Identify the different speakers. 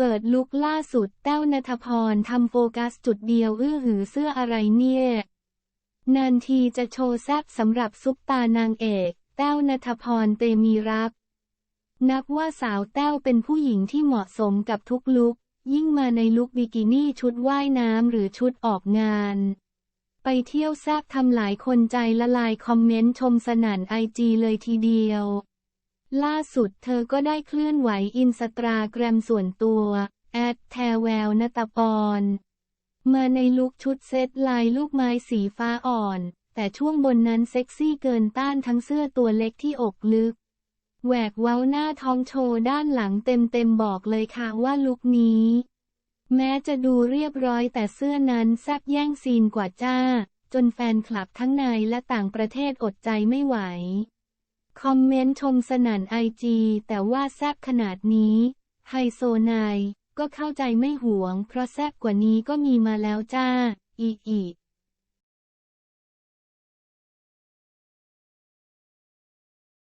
Speaker 1: เปิดลุกล่าสุดแต้วนัทพรทำโฟกัสจุดเดียวอื้อหือเสื้ออะไรเนี่ย นานทีจะโชว์แซบสำหรับซุปตานางเอก แต้วนัทพรเตมีรัก นับว่าสาวแต้วเป็นผู้หญิงที่เหมาะสมกับทุกลุกยิ่งมาในลุคบิกินี่ชุดว่ายน้ำหรือชุดออกงาน ไปเที่ยวแซบทำหลายคนใจละลายคอมเมนต์ชมสนั่นไอจีเลยทีเดียว ล่าสุดเธอก็ได้เคลื่อนไหวอินสตาแกรมส่วนตัว แอดแทแววนตปรมาในลุคชุดเซตลายลูกไม้สีฟ้าอ่อน แต่ช่วงบนนั้นเซ็กซี่เกินต้านทั้งเสื้อตัวเล็กที่อกลึก แหวกเว้าหน้าท้องโชว์ด้านหลังเต็มๆบอกเลยค่ะว่าลุคนี้ แม้จะดูเรียบร้อยแต่เสื้อนั้นแซบแย่งซีนกว่าจ้า จนแฟนคลับทั้งในและต่างประเทศอดใจไม่ไหว คอมเมนต์ชมสนั่นไอจีแต่ว่าแซบขนาดนี้ ไฮโซนาย ก็เข้าใจไม่หวง เพราะแซบกว่านี้ก็มีมาแล้วจ้า อีอี